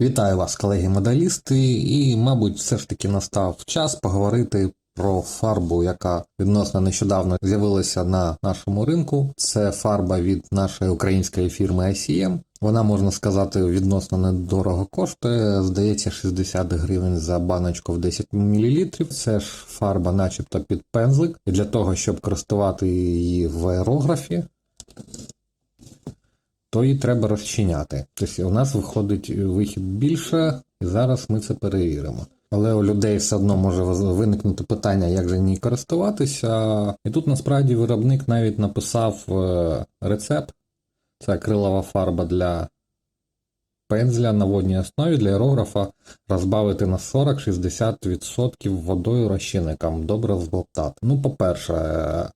Вітаю вас, колеги-медалісти, і, мабуть, все ж таки настав час поговорити про фарбу, яка відносно нещодавно з'явилася на нашому ринку. Це фарба від нашої української фірми ICM. Вона, можна сказати, відносно недорого коштує. Здається, 60 гривень за баночку в 10 мл. Це ж фарба, начебто під пензлик. І для того, щоб користувати її в аерографі, то її треба розчиняти. Тобто у нас виходить вихід більше, і зараз ми це перевіримо. Але у людей все одно може виникнути питання, як же ній користуватися. І тут насправді виробник навіть написав е, рецепт. Це акрилова фарба для пензля на водній основі для аерографа розбавити на 40-60% водою розчинником, добре зболтати. Ну, по-перше,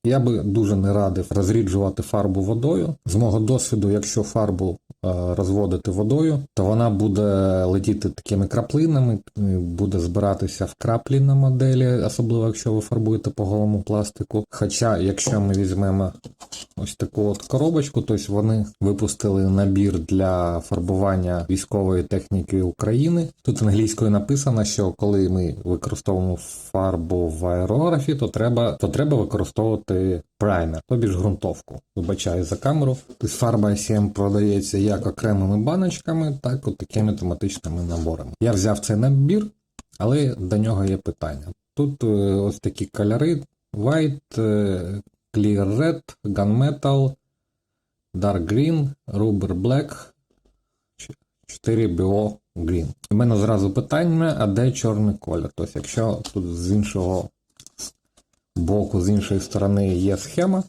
я би дуже не радив розріджувати фарбу водою. З мого досвіду, якщо фарбу е, розводити водою, то вона буде летіти такими краплинами, буде збиратися в краплі на моделі, особливо якщо ви фарбуєте по голому пластику. Хоча, якщо ми візьмемо ось таку от коробочку, тобто вони випустили набір для фарбування військової техніки України. Тут англійською написано, що коли ми використовуємо фарбу в аерографі, то треба то треба використовувати праймер, тобі ж ґрунтовку. Вибачаю за камеру. Тобто фарба ICM продається як окремими баночками, так і такими тематичними наборами. Я взяв цей набір, але до нього є питання. Тут е, ось такі кольори: White, е, Clear Red, Gunmetal, Dark Green, Rubber Black, 4 BO Green. У мене зразу питання, а де чорний колір? Тобто, якщо тут з іншого боку, з іншої сторони є схема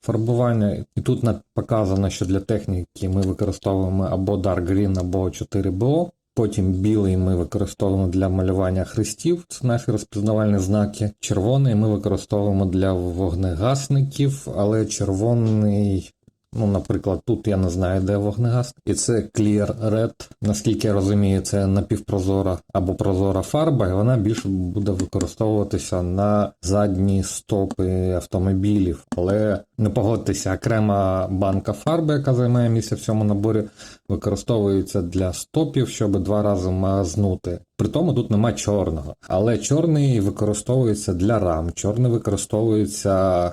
фарбування, і тут показано, що для техніки ми використовуємо або Dark Green, або 4BO. Потім білий ми використовуємо для малювання хрестів, це наші розпізнавальні знаки. Червоний ми використовуємо для вогнегасників, але червоний Ну, наприклад, тут я не знаю, де вогнегас. І це Clear Red. Наскільки я розумію, це напівпрозора або прозора фарба, і вона більше буде використовуватися на задні стопи автомобілів. Але не погодьтеся, окрема банка фарби, яка займає місце в цьому наборі, використовується для стопів, щоб два рази мазнути. При тому тут нема чорного. Але чорний використовується для рам, чорний використовується.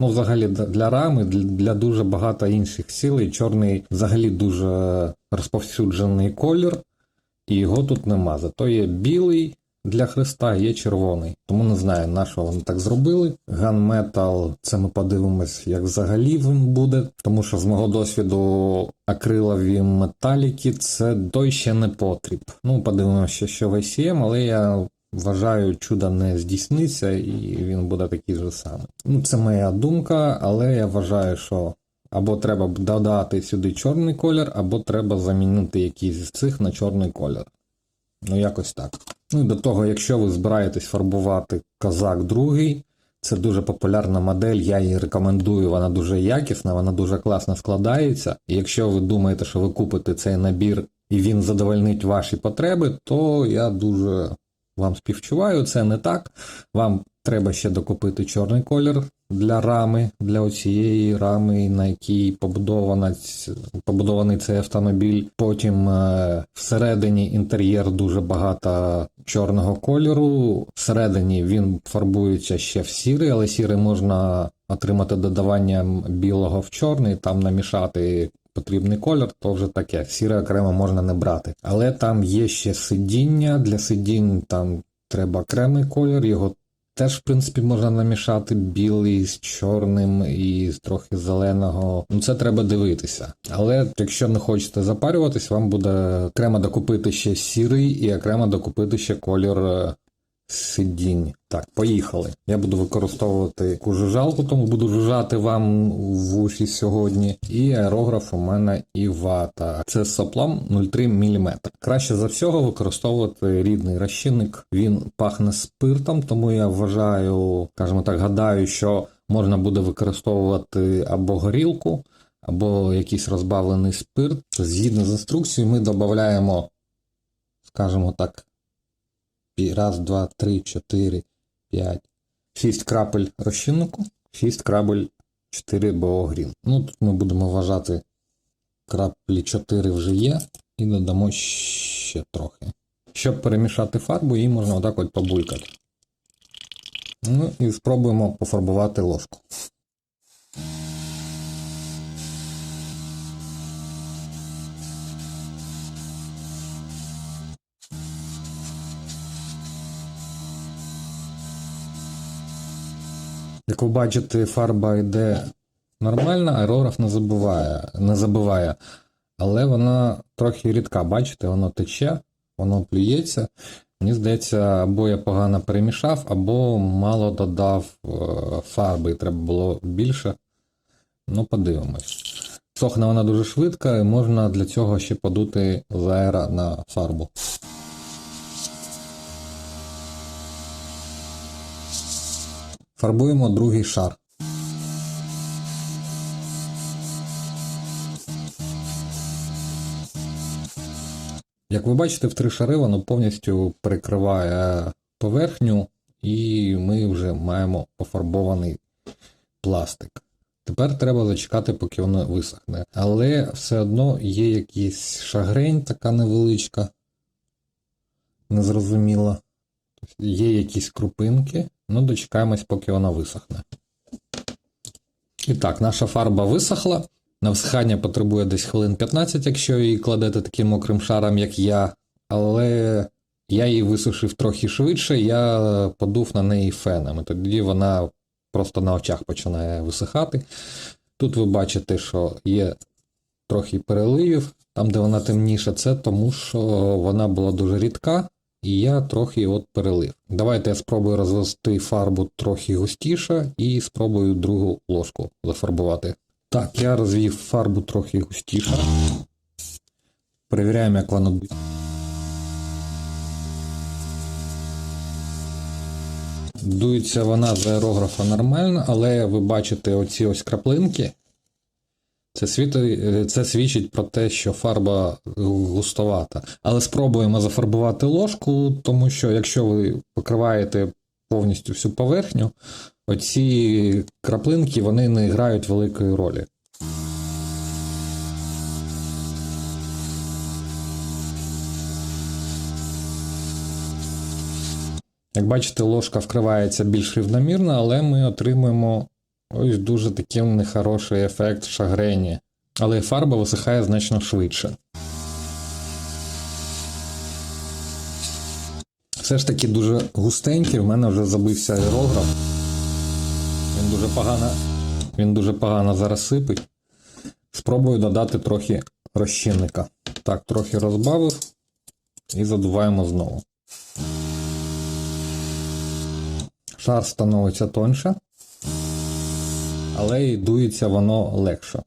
Ну, взагалі, для рами, для дуже багато інших цілей. Чорний взагалі дуже розповсюджений колір, і його тут нема. Зато є білий для хреста, є червоний. Тому не знаю, на що вони так зробили. Ганметал, це ми подивимось, як взагалі він буде. Тому що з мого досвіду акрилові металіки це той ще не потріб. Ну, подивимося, що в ICM, але я. Вважаю, чудо не здійсниться, і він буде такий же самий. Ну, Це моя думка, але я вважаю, що або треба додати сюди чорний колір, або треба замінити якийсь з цих на чорний колір. Ну, якось так. Ну і до того, якщо ви збираєтесь фарбувати козак другий, це дуже популярна модель, я її рекомендую, вона дуже якісна, вона дуже класно складається. І якщо ви думаєте, що ви купите цей набір і він задовольнить ваші потреби, то я дуже вам співчуваю, це не так. Вам треба ще докупити чорний колір для рами, для оцієї рами, на якій побудований цей автомобіль. Потім е, всередині інтер'єр дуже багато чорного кольору. Всередині він фарбується ще в сірий, але сірий можна отримати додаванням білого в чорний, там намішати потрібний колір, то вже таке. Сіре окремо можна не брати. Але там є ще сидіння. Для сидінь там треба окремий колір, його теж, в принципі, можна намішати білий з чорним і трохи зеленого. Ну це треба дивитися. Але якщо не хочете запарюватись, вам буде окремо докупити ще сірий і окремо докупити ще колір е, сидінь. Так, поїхали. Я буду використовувати жужжалку, тому буду жужжати вам в уші сьогодні. І аерограф у мене і вата. Це з соплом 0,3 мм. Краще за всього використовувати рідний розчинник. Він пахне спиртом, тому я вважаю, скажімо так, гадаю, що можна буде використовувати або горілку, або якийсь розбавлений спирт. Згідно з інструкцією, ми додаємо, скажімо так, раз, два, три, чотири, п'ять. Шість крапель розчиннику, шість крапель 4 БО Грін. Ну, тут ми будемо вважати, краплі 4 вже є, і додамо ще трохи. Щоб перемішати фарбу, її можна отак от побулькати. Ну і спробуємо пофарбувати ложку. Як ви бачите, фарба йде нормальна, аерограф не забуває, не забиває. Але вона трохи рідка, бачите, воно тече, воно плюється. Мені здається, або я погано перемішав, або мало додав е, фарби, і треба було більше. Ну, подивимось. Сохне вона дуже швидко, і можна для цього ще подути з аера на фарбу. Фарбуємо другий шар. Як ви бачите, в три шари воно повністю перекриває поверхню, і ми вже маємо пофарбований пластик. Тепер треба зачекати, поки воно висохне. Але все одно є якийсь шагрень, така невеличка, незрозуміла. Тобто Є якісь крупинки, ну дочекаємось, поки вона висохне. І так, наша фарба висохла. На всихання потребує десь хвилин 15, якщо її кладете таким мокрим шаром, як я. Але я її висушив трохи швидше, я подув на неї феном. І тоді вона просто на очах починає висихати. Тут ви бачите, що є трохи переливів, там, де вона темніша, це тому, що вона була дуже рідка, і я трохи от перелив. Давайте я спробую розвести фарбу трохи густіше і спробую другу ложку зафарбувати. Так, я розвів фарбу трохи густіше. Перевіряємо, як воно. дує. Дується вона з аерографа нормально, але ви бачите оці ось краплинки. Це, світо- це свідчить про те, що фарба густовата. Але спробуємо зафарбувати ложку, тому що якщо ви покриваєте повністю всю поверхню, оці краплинки вони не грають великої ролі. Як бачите, ложка вкривається більш рівномірно, але ми отримуємо ось дуже такий нехороший ефект шагрені. Але фарба висихає значно швидше. Все ж таки дуже густенький, в мене вже забився аерограф. Він дуже погано, він дуже погано зараз сипить. Спробую додати трохи розчинника. Так, трохи розбавив і задуваємо знову. Шар становиться тоньше, але й дується воно легше.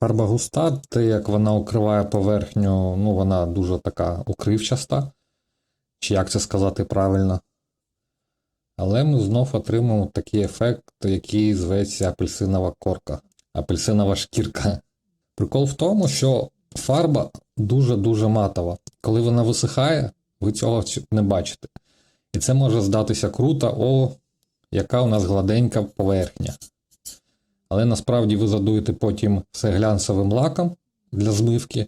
Фарба густа, те як вона укриває поверхню, ну вона дуже така укривчаста, чи як це сказати правильно. Але ми знов отримуємо такий ефект, який зветься апельсинова корка, апельсинова шкірка. Прикол в тому, що фарба дуже-дуже матова. Коли вона висихає, ви цього не бачите. І це може здатися круто, о, яка у нас гладенька поверхня. Але насправді ви задуєте потім все глянцевим лаком для змивки.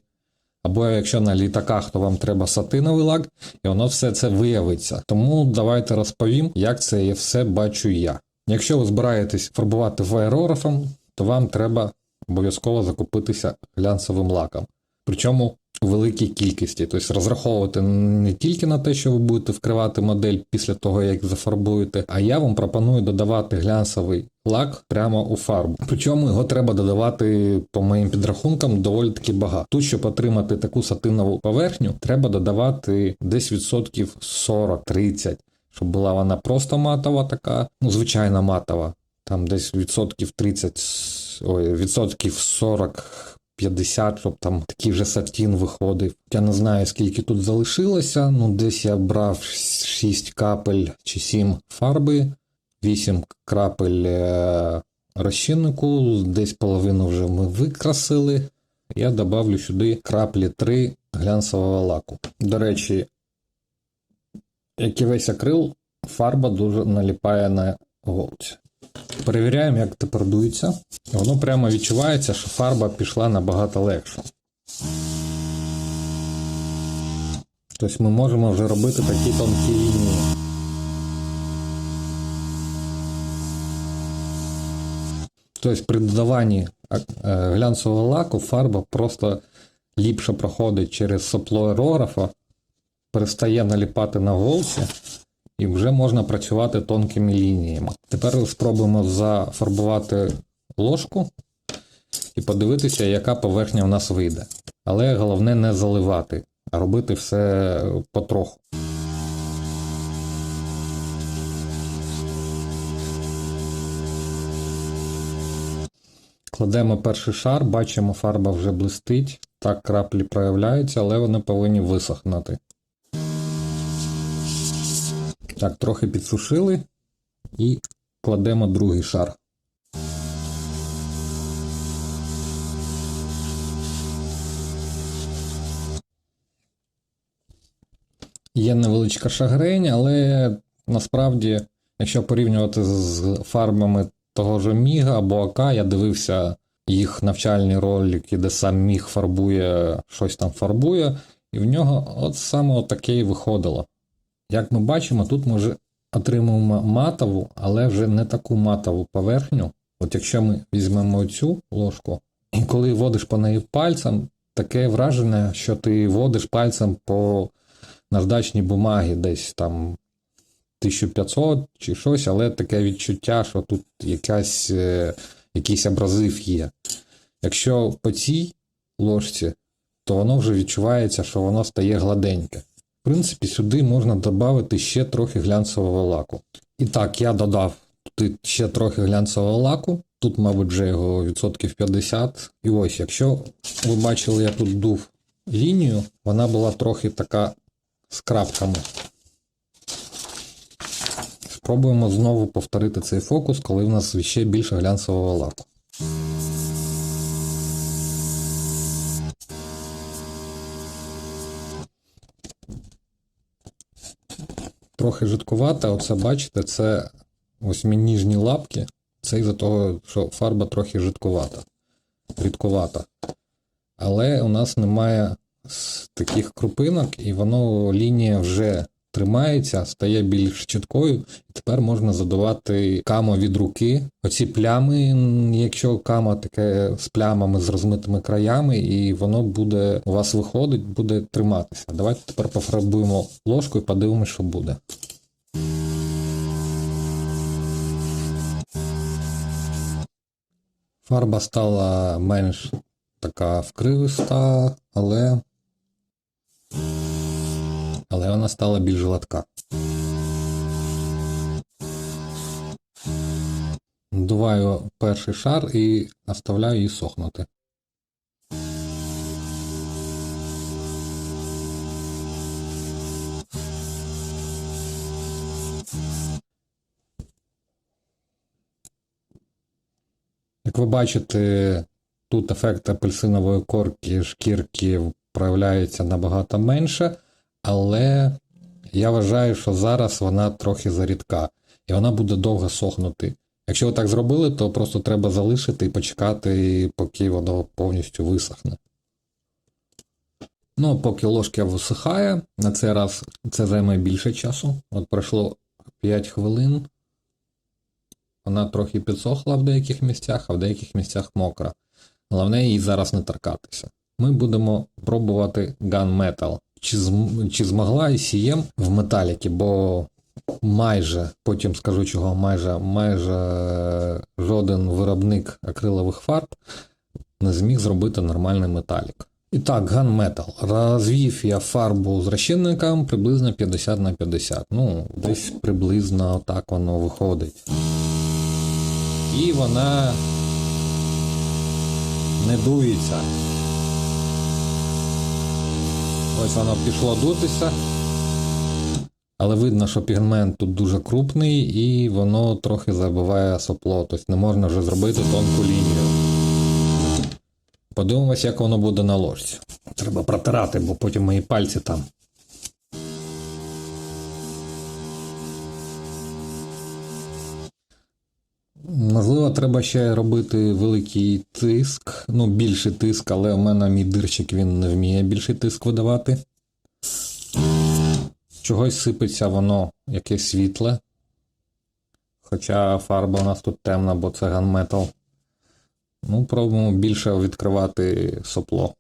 Або якщо на літаках, то вам треба сатиновий лак, і воно все це виявиться. Тому давайте розповім, як це все бачу я. Якщо ви збираєтесь фарбувати аерографом, то вам треба обов'язково закупитися глянцевим лаком. Причому у великій кількості. Тобто розраховувати не тільки на те, що ви будете вкривати модель після того, як зафарбуєте, а я вам пропоную додавати глянцевий лак прямо у фарбу. Причому його треба додавати, по моїм підрахункам, доволі таки багато. Тут, щоб отримати таку сатинову поверхню, треба додавати десь відсотків 40-30, щоб була вона просто матова така, ну, звичайна матова. Там десь відсотків 30, ой, відсотків 40 50, щоб там такий вже сатін виходив. Я не знаю, скільки тут залишилося. Ну, десь я брав 6 капель чи 7 фарби, 8 крапель е, розчиннику, десь половину вже ми викрасили. Я добавлю сюди краплі 3 глянцевого лаку. До речі, як і весь акрил, фарба дуже наліпає на голці. Перевіряємо, як тепер дується. Воно прямо відчувається, що фарба пішла набагато легше. Тобто ми можемо вже робити такі тонкі лінії. Тобто при додаванні е, глянцевого лаку фарба просто ліпше проходить через сопло аерографа, перестає наліпати на голці, і вже можна працювати тонкими лініями. Тепер спробуємо зафарбувати ложку і подивитися, яка поверхня в нас вийде. Але головне не заливати, а робити все потроху. Кладемо перший шар, бачимо, фарба вже блистить. Так, краплі проявляються, але вони повинні висохнути. Так, трохи підсушили і кладемо другий шар. Є невеличка шагрень, але насправді, якщо порівнювати з фарбами того ж Міга або АК, я дивився їх навчальні ролики, де сам Міг фарбує, щось там фарбує, і в нього от саме таке і виходило. Як ми бачимо, тут ми вже отримуємо матову, але вже не таку матову поверхню. От якщо ми візьмемо цю ложку, і коли водиш по неї пальцем, таке враження, що ти водиш пальцем по наждачній бумагі десь там 1500 чи щось, але таке відчуття, що тут якась, е, якийсь абразив є. Якщо по цій ложці, то воно вже відчувається, що воно стає гладеньке. Принципі, сюди можна додати ще трохи глянцевого лаку. І так, я додав тут ще трохи глянцевого лаку. Тут, мабуть, вже його відсотків 50. І ось, якщо ви бачили, я тут дув лінію, вона була трохи така з крапками. Спробуємо знову повторити цей фокус, коли в нас ще більше глянцевого лаку. Трохи жидкувата, оце бачите, це ось мій ніжні лапки. Це із-за того, що фарба трохи жидкувата, рідкувата. Але у нас немає таких крупинок, і воно лінія вже тримається, стає більш чіткою, тепер можна задавати камо від руки. Оці плями, якщо кама таке з плямами з розмитими краями, і воно буде у вас виходить, буде триматися. Давайте тепер пофарбуємо ложку і подивимося, що буде. Фарба стала менш така вкривиста, але але вона стала більш гладка. Надуваю перший шар і оставляю її сохнути. Як ви бачите, тут ефект апельсинової корки, шкірки проявляється набагато менше, але я вважаю, що зараз вона трохи зарідка і вона буде довго сохнути. Якщо ви так зробили, то просто треба залишити і почекати, поки воно повністю висохне. Ну, поки ложка висихає, на цей раз це займе більше часу. От пройшло 5 хвилин. Вона трохи підсохла в деяких місцях, а в деяких місцях мокра. Головне її зараз не торкатися. Ми будемо пробувати Gunmetal. Чи чи змогла ICM в металіки, бо майже, потім скажу чого, майже майже жоден виробник акрилових фарб не зміг зробити нормальний металік. І так, Gunmetal. Розвів я фарбу з розчинником приблизно 50 на 50. Ну, десь приблизно так воно виходить. І вона не дується. Ось воно пішло дутися. Але видно, що пігмент тут дуже крупний і воно трохи забиває сопло. Тобто не можна вже зробити тонку лінію. Подивимось, як воно буде на ложці. Треба протирати, бо потім мої пальці там. Можливо, треба ще робити великий тиск, ну більший тиск, але у мене мій дирчик він не вміє більший тиск видавати. Чогось сипеться воно якесь світле. Хоча фарба у нас тут темна, бо це ганметал. Ну, пробуємо більше відкривати сопло.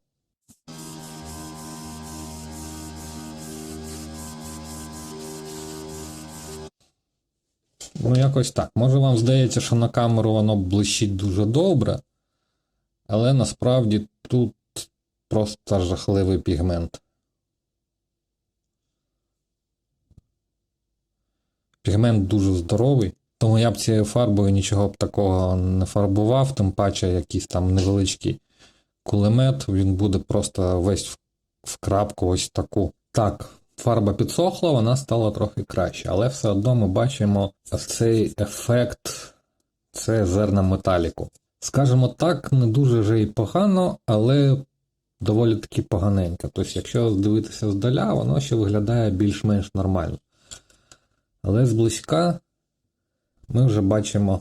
Ну, якось так. Може вам здається, що на камеру воно блищить дуже добре, але насправді тут просто жахливий пігмент. Пігмент дуже здоровий, тому я б цією фарбою нічого б такого не фарбував, тим паче якийсь там невеличкий кулемет, він буде просто весь в- крапку ось таку. Так, фарба підсохла, вона стала трохи краще, але все одно ми бачимо цей ефект, це зерна металіку. Скажімо так, не дуже вже і погано, але доволі таки поганенько. Тобто, якщо дивитися здаля, воно ще виглядає більш-менш нормально. Але зблизька ми вже бачимо,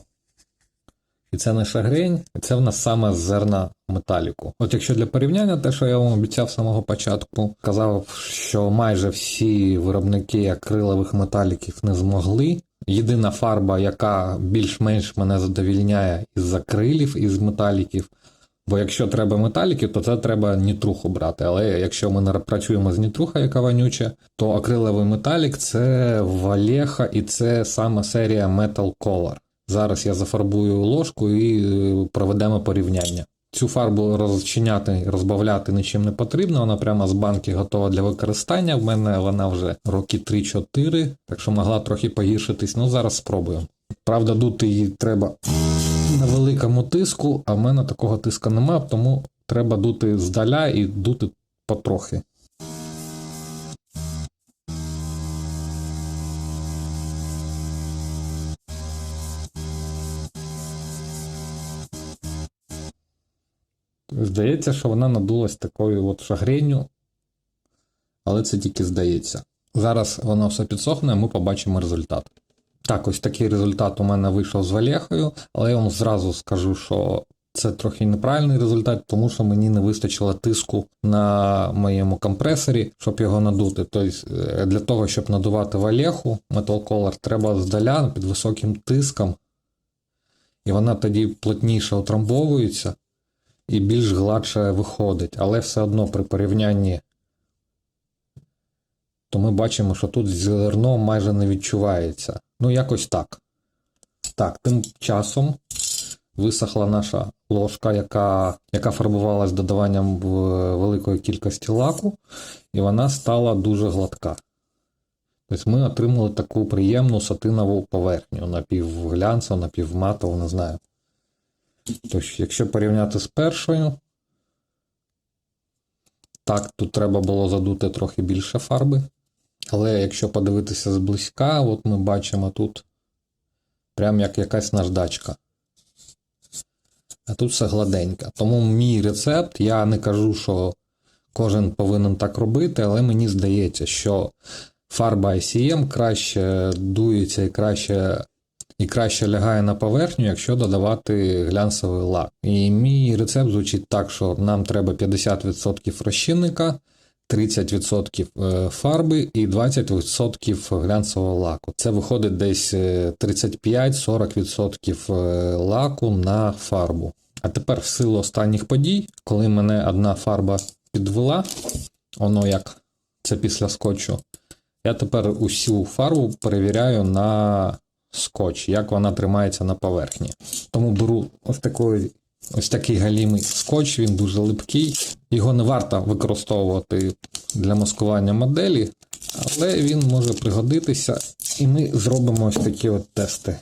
і це не шагрень, це в нас саме зерна металіку. От якщо для порівняння, те, що я вам обіцяв з самого початку, казав, що майже всі виробники акрилових металіків не змогли. Єдина фарба, яка більш-менш мене задовільняє із акрилів, із металіків. Бо якщо треба металіки, то це треба нітруху брати. Але якщо ми працюємо з нітруха, яка вонюча, то акриловий металік це Валеха і це саме серія Metal Color. Зараз я зафарбую ложку і е, проведемо порівняння. Цю фарбу розчиняти, розбавляти нічим не потрібно, вона прямо з банки готова для використання. В мене вона вже роки 3-4, так що могла трохи погіршитись. Ну зараз спробую. Правда, дути її треба на великому тиску, а в мене такого тиска немає, тому треба дути здаля і дути потрохи. Здається, що вона надулась такою от шагренню, але це тільки здається. Зараз воно все підсохне, ми побачимо результат. Так, ось такий результат у мене вийшов з Валєхою, але я вам зразу скажу, що це трохи неправильний результат, тому що мені не вистачило тиску на моєму компресорі, щоб його надути. Тобто, е, для того, щоб надувати Валєху Metal Color, треба здаля під високим тиском, і вона тоді плотніше утрамбовується і більш гладше виходить. Але все одно при порівнянні, то ми бачимо, що тут зерно майже не відчувається. Ну, якось так. Так, тим часом висохла наша ложка, яка, яка фарбувалась додаванням великої кількості лаку, і вона стала дуже гладка. Тобто ми отримали таку приємну сатинову поверхню, напівглянцеву, напівматову, не знаю. Тобто, якщо порівняти з першою, так, тут треба було задути трохи більше фарби. Але якщо подивитися зблизька, от ми бачимо тут прям як якась наждачка. А тут все гладенько. Тому мій рецепт, я не кажу, що кожен повинен так робити, але мені здається, що фарба ICM краще дується і краще, і краще лягає на поверхню, якщо додавати глянцевий лак. І мій рецепт звучить так, що нам треба 50% розчинника. 30% е, фарби і 20% глянцевого лаку. Це виходить десь е, 35-40% е, лаку на фарбу. А тепер в силу останніх подій, коли мене одна фарба підвела, воно як це після скотчу, я тепер усю фарбу перевіряю на скотч, як вона тримається на поверхні. Тому беру ось такий, ось такий галімий скотч, він дуже липкий. Його не варто використовувати для маскування моделі, але він може пригодитися, і ми зробимо ось такі от тести.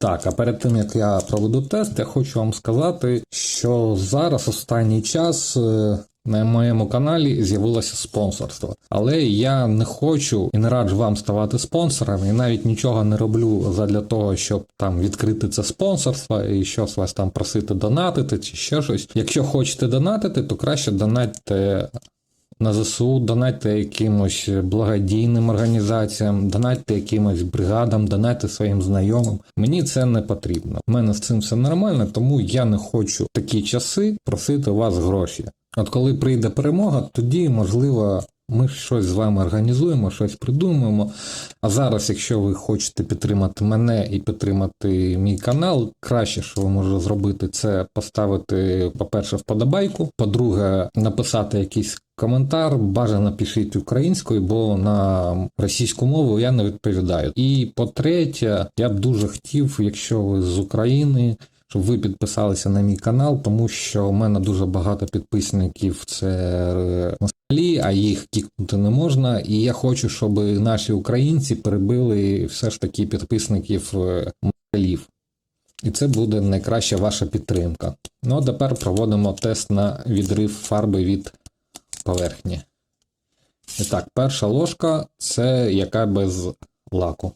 Так, а перед тим як я проведу тест, я хочу вам сказати, що зараз останній час е, на моєму каналі з'явилося спонсорство. Але я не хочу і не раджу вам ставати спонсором, і навіть нічого не роблю задля того, щоб там відкрити це спонсорство і щось вас там просити донатити чи ще щось. Якщо хочете донатити, то краще донатьте на ЗСУ, донайте якимось благодійним організаціям, донайте якимось бригадам, донайте своїм знайомим. Мені це не потрібно. У мене з цим все нормально, тому я не хочу в такі часи просити у вас гроші. От коли прийде перемога, тоді можливо. Ми щось з вами організуємо, щось придумаємо. А зараз, якщо ви хочете підтримати мене і підтримати мій канал, краще, що ви можете зробити, це поставити, по-перше, вподобайку. По-друге, написати якийсь коментар. Бажано пишіть українською, бо на російську мову я не відповідаю. І по-третє, я б дуже хотів, якщо ви з України. Щоб ви підписалися на мій канал, тому що у мене дуже багато підписників це е, москалі, а їх кікнути не можна. І я хочу, щоб наші українці перебили все ж таки підписників е, москалів. І це буде найкраща ваша підтримка. Ну а тепер проводимо тест на відрив фарби від поверхні. І так, перша ложка це яка без лаку.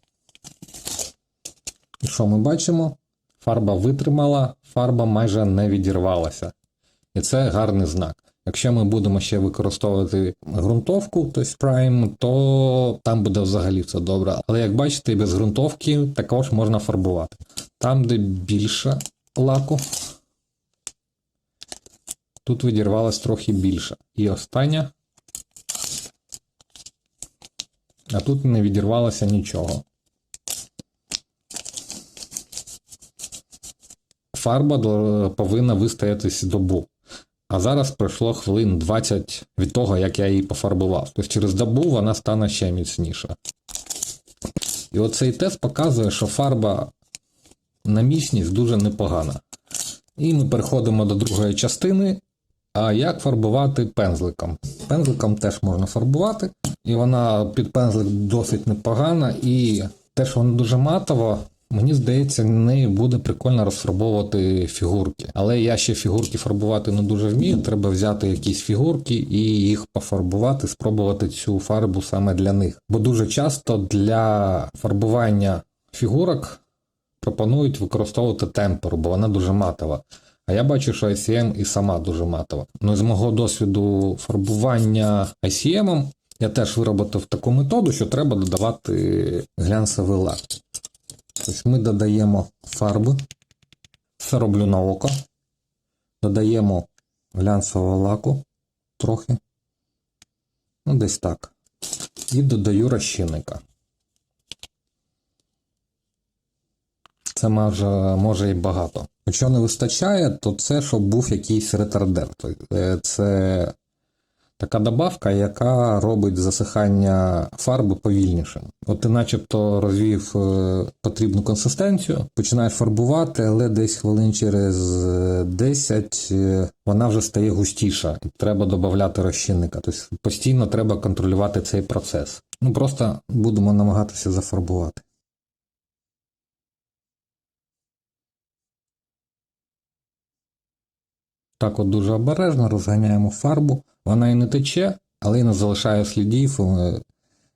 І що ми бачимо? Фарба витримала, фарба майже не відірвалася. І це гарний знак. Якщо ми будемо ще використовувати ґрунтовку, тобто Prime, то там буде взагалі все добре. Але як бачите, без ґрунтовки також можна фарбувати. Там, де більше лаку, тут відірвалось трохи більше. І остання. А тут не відірвалося нічого. Фарба повинна вистоятись добу. А зараз пройшло хвилин 20 від того, як я її пофарбував. Тобто через добу вона стане ще міцніша. І оцей тест показує, що фарба на міцність дуже непогана. І ми переходимо до другої частини. А як фарбувати пензликом? Пензликом теж можна фарбувати, і вона під пензлик досить непогана, і те, що вона дуже матова, мені здається, нею буде прикольно розфарбовувати фігурки. Але я ще фігурки фарбувати не дуже вмію. Треба взяти якісь фігурки і їх пофарбувати, спробувати цю фарбу саме для них. Бо дуже часто для фарбування фігурок пропонують використовувати темперу, бо вона дуже матова. А я бачу, що ICM і сама дуже матова. Ну, з мого досвіду фарбування ICM я теж виробив таку методу, що треба додавати глянцевий лак. Тобто ми додаємо фарби, все роблю на око, додаємо глянцевого лаку трохи, ну десь так. І додаю розчинника. Це може, може і багато. Якщо не вистачає, то це щоб був якийсь ретардер. Е, Це така добавка, яка робить засихання фарби повільнішим. От ти начебто розвів е, потрібну консистенцію, починаєш фарбувати, але десь хвилин через е, 10 е, вона вже стає густіша. І треба додати розчинника. Тобто постійно треба контролювати цей процес. Ну просто будемо намагатися зафарбувати. Так от дуже обережно розганяємо фарбу. Вона і не тече, але й не залишає слідів е,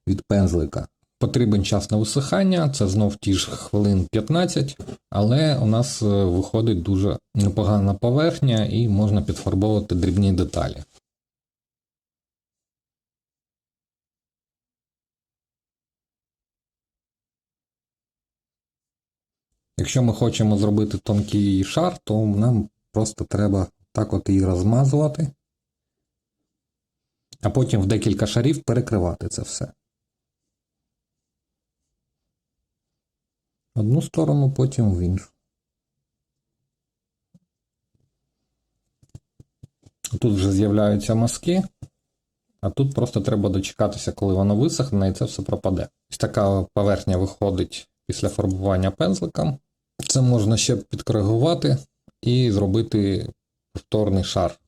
від пензлика. Потрібен час на висихання, це знов ті ж хвилин 15, але у нас е, виходить дуже непогана поверхня і можна підфарбовувати дрібні деталі. Якщо ми хочемо зробити тонкий шар, то нам просто треба так от її розмазувати, а потім в декілька шарів перекривати це все. Одну сторону, потім в іншу. Тут вже з'являються мазки, а тут просто треба дочекатися, коли воно висохне, і це все пропаде. Ось така поверхня виходить після фарбування пензликом. Це можна ще підкоригувати і зробити повторний шар,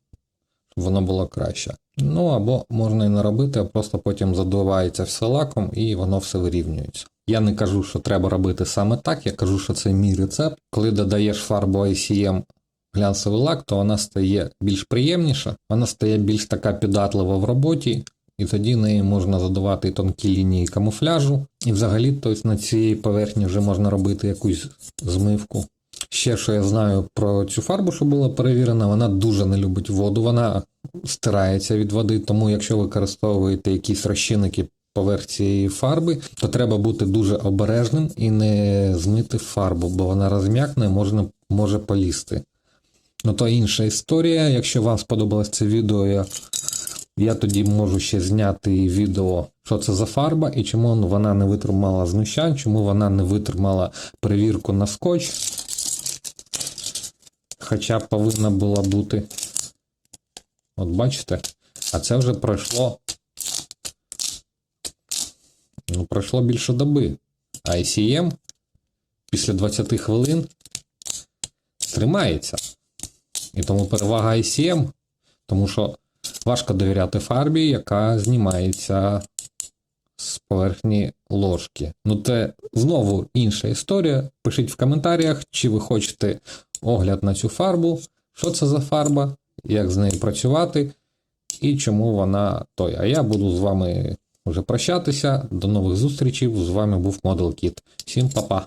щоб воно було краще. Ну або можна і не робити, а просто потім задувається все лаком і воно все вирівнюється. Я не кажу, що треба робити саме так, я кажу, що це мій рецепт. Коли додаєш фарбу ICM глянцевий лак, то вона стає більш приємніша, вона стає більш така піддатлива в роботі, і тоді нею можна задавати тонкі лінії камуфляжу. І взагалі тобто, на цій поверхні вже можна робити якусь змивку. Ще що я знаю про цю фарбу, що була перевірена, вона дуже не любить воду, вона стирається від води, тому якщо ви використовуєте якісь розчинники поверх цієї фарби, то треба бути дуже обережним і не змити фарбу, бо вона розм'якне можна, може полізти. Ну то інша історія. Якщо вам сподобалось це відео, я, я тоді можу ще зняти відео, що це за фарба і чому вона не витримала знущань, чому вона не витримала перевірку на скотч. Хоча повинна була бути. От бачите? А це вже пройшло. Ну, пройшло більше доби. А ICM після 20 хвилин тримається. І тому перевага ICM, тому що важко довіряти фарбі, яка знімається з поверхні ложки. Ну, це знову інша історія. Пишіть в коментарях, чи ви хочете огляд на цю фарбу, що це за фарба, як з нею працювати і чому вона той. А я буду з вами вже прощатися. До нових зустрічей. З вами був Model Kit. Всім па-па!